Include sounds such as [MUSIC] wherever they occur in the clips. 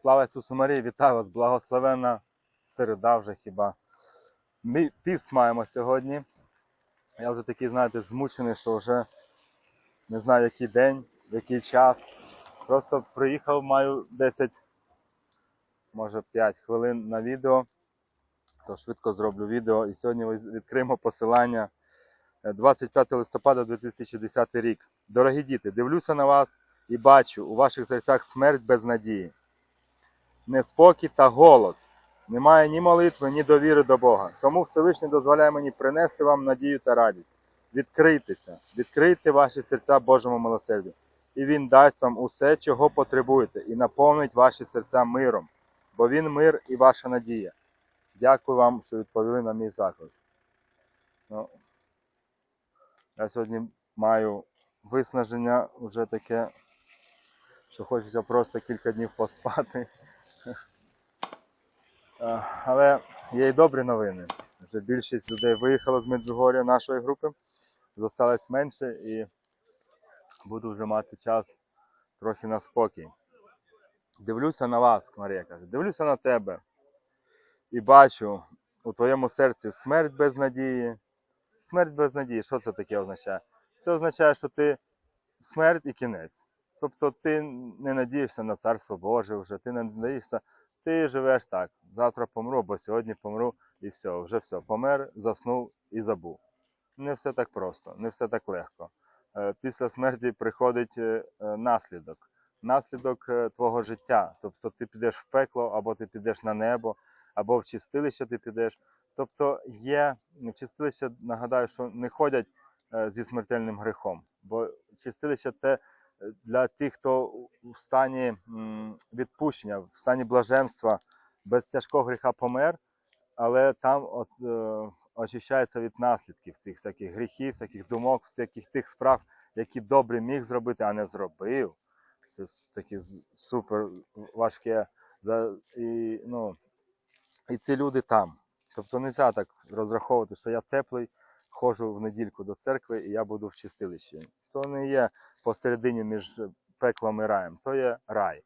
Слава Ісусу Марії, вітаю вас, благословенна середа вже хіба. Ми піст маємо сьогодні. Я вже такий, знаєте, змучений, що вже не знаю, який день, який час. Просто приїхав, маю 10, може 5 хвилин на відео. То швидко зроблю відео. І сьогодні відкриємо посилання Е, 25 листопада 2010 рік. Дорогі діти, дивлюся на вас і бачу у ваших серцях смерть без надії, неспокій та голод. Немає ні молитви, ні довіри до Бога. Тому Всевишній дозволяє мені принести вам надію та радість. Відкрийтеся, відкрийте ваші серця Божому милосердю, і Він дасть вам усе, чого потребуєте, і наповнить ваші серця миром, бо Він мир і ваша надія. Дякую вам, що відповіли на мій заклик. Ну, я сьогодні маю виснаження вже таке, що хочеться просто кілька днів поспати. Е, Але є й добрі новини. Вже більшість людей виїхала з Меджугоря нашої групи, залишилось менше і буду вже мати час трохи на спокій. Дивлюся на вас, Марія каже, дивлюся на тебе і бачу у твоєму серці смерть без надії. Смерть без надії, що це таке означає? Це означає, що ти смерть і кінець. Тобто ти не надієшся на царство Боже вже, ти не надієшся, ти живеш так. Завтра помру, або сьогодні помру, і все, вже все. Помер, заснув і забув. Не все так просто, не все так легко. Е, Після смерті приходить е, е, наслідок. Наслідок твого життя. Тобто ти підеш в пекло, або ти підеш на небо, або в чистилище ти підеш. Тобто є в чистилище, нагадаю, що не ходять зі смертельним грехом, бо чистилище те для тих, хто у стані відпущення, в стані блаженства, без тяжкого гріха помер, але там от, е, очищається від наслідків цих всяких гріхів, всяких думок, всяких тих справ, які добре міг зробити, а не зробив. Це таке супер важке. І, ну, і ці люди там. Тобто не можна так розраховувати, що я теплий, ходжу в недільку до церкви і я буду в чистилищі. То не є посередині між пеклом і раєм, то є рай,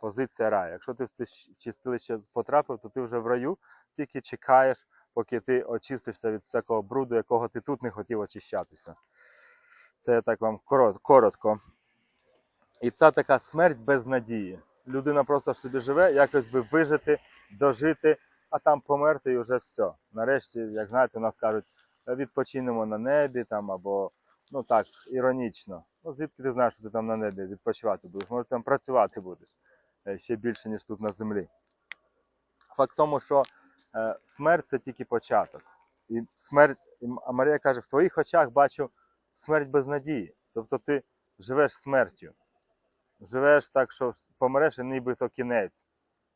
позиція раю. Якщо ти в це чистилище потрапив, то ти вже в раю, тільки чекаєш, поки ти очистишся від всякого бруду, якого ти тут не хотів очищатися. Це я так вам коротко. І це така смерть без надії. Людина просто собі живе, якось би вижити, дожити, а там померти і вже все. Нарешті, як знаєте, нас кажуть, відпочинемо на небі там або ну так, іронічно. Ну звідки ти знаєш, що ти там на небі відпочивати будеш? Може, там працювати будеш е, ще більше, ніж тут на землі. Факт в тому, що е, смерть це тільки початок. І смерть, а Марія каже, в твоїх очах бачу смерть без надії. Тобто ти живеш смертю. Живеш так, що помреш і нібито кінець.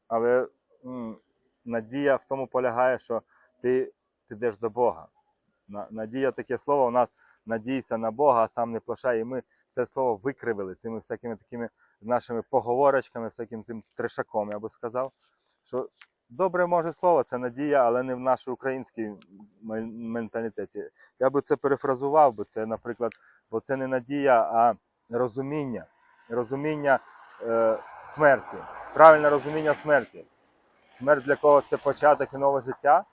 Але м, надія в тому полягає, що ти підеш до Бога. На- Надія таке слово у нас надійся на Бога, а сам не плашай. І ми це слово викривили цими всякими такими нашими поговорочками, всяким цим трешаком, я би сказав. Що добре може слово, це надія, але не в нашій українській менталітеті. Я би це перефразував, би це, наприклад, бо це не надія, а розуміння. Розуміння е, смерті. Правильне розуміння смерті. Смерть для когось це початок і нове життя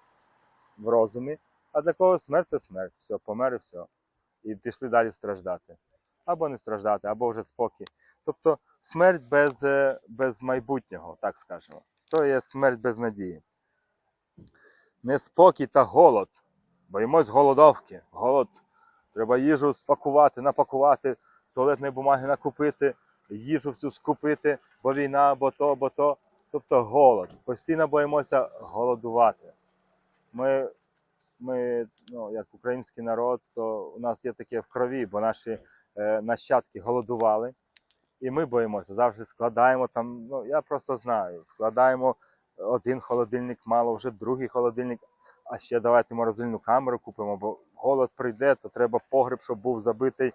в розумі, а для когось смерть це смерть. Все, помер і все. І пішли далі страждати. Або не страждати, або вже спокій. Тобто смерть без, е, без майбутнього, так скажемо. То є смерть без надії. Неспокій та голод. Боїмось голодовки. Голод. Треба їжу спакувати, напакувати, туалетної бумаги накупити, їжу всю скупити, бо війна, бо то, бо то. Тобто голод. Постійно боїмося голодувати. Ми, ми ну, як український народ, то у нас є таке в крові, бо наші е, нащадки голодували. І ми боїмося, завжди складаємо там. Ну, я просто знаю, складаємо один холодильник мало, вже другий холодильник, а ще давайте морозильну камеру купимо, бо голод прийде, то треба погреб, щоб був забитий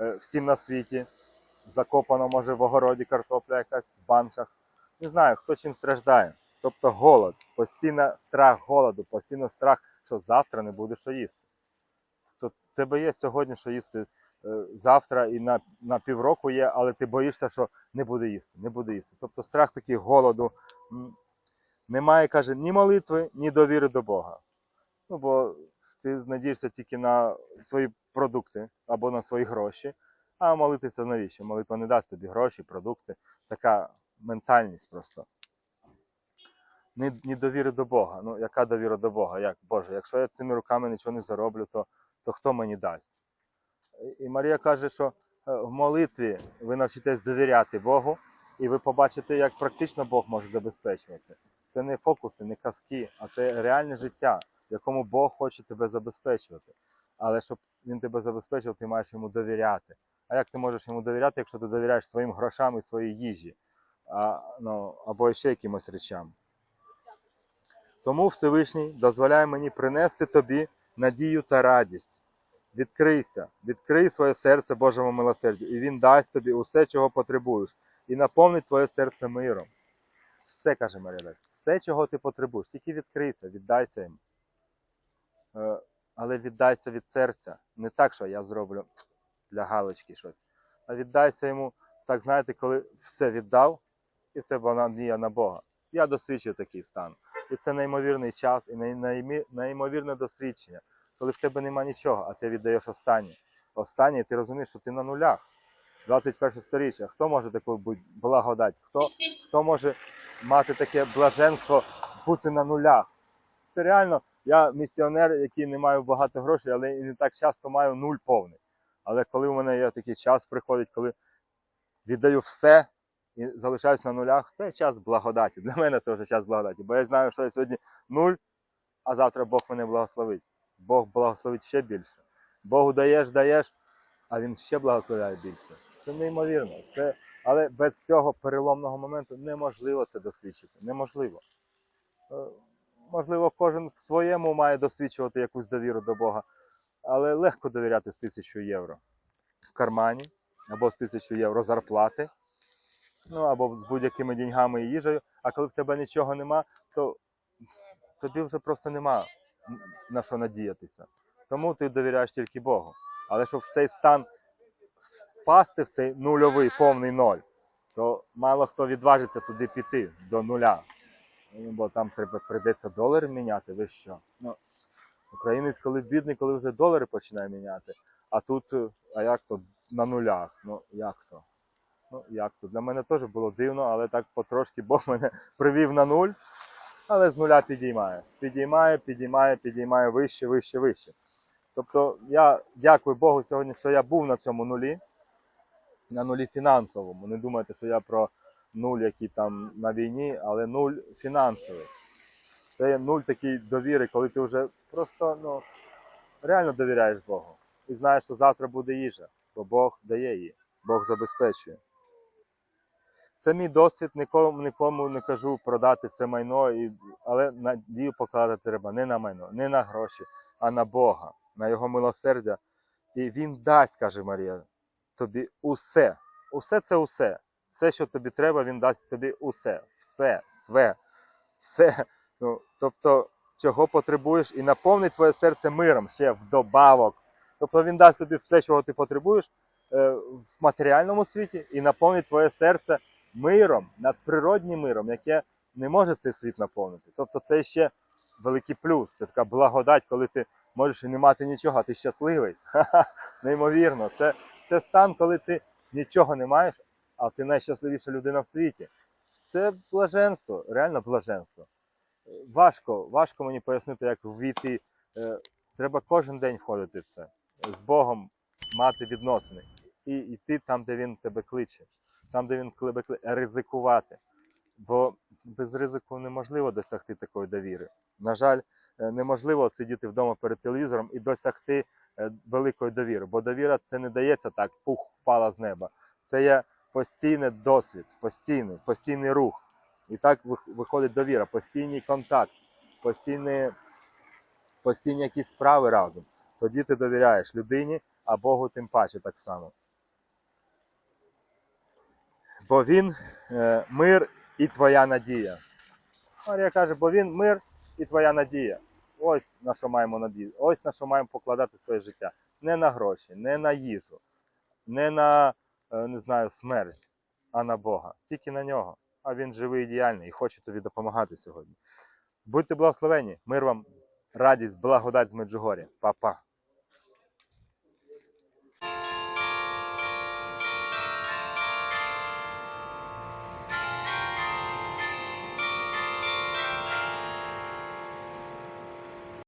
е, всім на світі. Закопано, може, в огороді картопля якась в банках. Не знаю, хто чим страждає. Тобто голод, постійно страх голоду, постійно страх, що завтра не буде що їсти. Тобто в тебе є сьогодні, що їсти е, завтра і на, на півроку є, але ти боїшся, що не буде їсти, не буде їсти. Тобто страх такий голоду. Немає, каже, ні молитви, ні довіри до Бога. Ну, бо ти надієшся тільки на свої продукти або на свої гроші. А молитися навіщо? Молитва не дасть тобі гроші, продукти. Така ментальність просто. Ні, довіри до Бога. Ну, яка довіра до Бога? Як Боже, якщо я цими руками нічого не зароблю, то, то хто мені дасть? І- І Марія каже, що е, в молитві ви навчитесь довіряти Богу, і ви побачите, як практично Бог може забезпечувати. Це не фокуси, не казки, а це реальне життя, в якому Бог хоче тебе забезпечувати. Але щоб він тебе забезпечив, ти маєш йому довіряти. А як ти можеш йому довіряти, якщо ти довіряєш своїм грошам і своїй їжі, а, ну, або ще якимось речам? Тому Всевишній дозволяє мені принести тобі надію та радість. Відкрийся, відкрий своє серце Божому милосердю, і Він дасть тобі усе, чого потребуєш, і наповнить твоє серце миром. Все, каже Марія, все, чого ти потребуєш, тільки відкрийся, віддайся йому. Е, Але віддайся від серця. Не так, що я зроблю для галочки щось. А віддайся йому, так знаєте, коли все віддав, і в тебе надія на Бога. Я досвідчив такий стан. І це неймовірний час і неймовірне досвідчення, коли в тебе нема нічого, а ти віддаєш останнє. Останнє, ти розумієш, що ти на нулях. 21 сторіччя. Хто може таку благодать? Хто, хто може мати таке блаженство бути на нулях? Це реально, я місіонер, який не маю багато грошей, але і не так часто маю нуль повний. Але коли у мене є такий час приходить, коли віддаю все і залишаюсь на нулях, це час благодаті. Для мене це вже час благодаті. Бо я знаю, що я сьогодні нуль, а завтра Бог мене благословить. Бог благословить ще більше. Богу даєш, даєш, а він ще благословляє більше. Це неймовірно. Це... Але без цього переломного моменту неможливо це досвідчити. Неможливо. Е, Можливо, кожен в своєму має досвідчувати якусь довіру до Бога, але легко довіряти з тисячу євро в кармані або з тисячу євро зарплати, ну або з будь-якими деньгами і їжею. А коли в тебе нічого нема, то тобі вже просто нема на що надіятися. Тому ти довіряєш тільки Богу. Але щоб в цей стан впасти, в цей нульовий повний ноль, то мало хто відважиться туди піти до нуля. Ну, Бо там треба прийдеться долари міняти. Ви що? Ну, українець, коли бідний, коли вже долари починає міняти. А тут, а як то на нулях? Ну як то? Ну як то? Для мене теж було дивно, але так потрошки Бог [LAUGHS] мене привів на нуль, але з нуля підіймає. Підіймає, підіймає, підіймає вище, вище, вище. Тобто я дякую Богу сьогодні, що я був на цьому нулі, на нулі фінансовому. Не думайте, що я про нуль, який там на війні, але нуль фінансовий. Це є нуль такий довіри, коли ти вже просто ну, реально довіряєш Богу. І знаєш, що завтра буде їжа, бо Бог дає її, Бог забезпечує. Це мій досвід, нікому, нікому не кажу продати все майно, і, але надію покладати треба не на майно, не на гроші, а на Бога, на Його милосердя. І Він дасть, каже Марія, тобі усе. Усе це усе. Все, що тобі треба, він дасть тобі усе. Все, све, все. Ну, тобто, чого потребуєш, і наповнить твоє серце миром ще вдобавок. Тобто він дасть тобі все, чого ти потребуєш е, в матеріальному світі, і наповнить твоє серце миром, надприроднім миром, яке не може цей світ наповнити. Тобто це ще великий плюс. Це така благодать, коли ти можеш і не мати нічого, а ти щасливий. [LAUGHS] Ха-ха, Неймовірно. Це, це стан, коли ти нічого не маєш, а ти найщасливіша людина в світі. Це блаженство, реально блаженство. Важко, важко мені пояснити, як ввійти. Е, Треба кожен день входити в це, з Богом мати відносини і йти там, де він тебе кличе, там, де він тебе ризикувати. Бо без ризику неможливо досягти такої довіри. На жаль, е, неможливо сидіти вдома перед телевізором і досягти е, великої довіри. Бо довіра це не дається так, пух, впала з неба. Це є постійний досвід, постійний, постійний рух. І так виходить довіра, постійний контакт, постійні, постійні якісь справи разом. Тоді ти довіряєш людині, а Богу тим паче так само. Бо він е, мир і твоя надія. Марія каже, бо він мир і твоя надія. Ось на що маємо надію. Ось на що маємо покладати своє життя. Не на гроші, не на їжу, не на е, не знаю, смерть, а на Бога. Тільки на нього. А він живий і діяльний і хоче тобі допомагати сьогодні. Будьте благословені, мир вам, радість, благодать з Меджугоря. Па-па.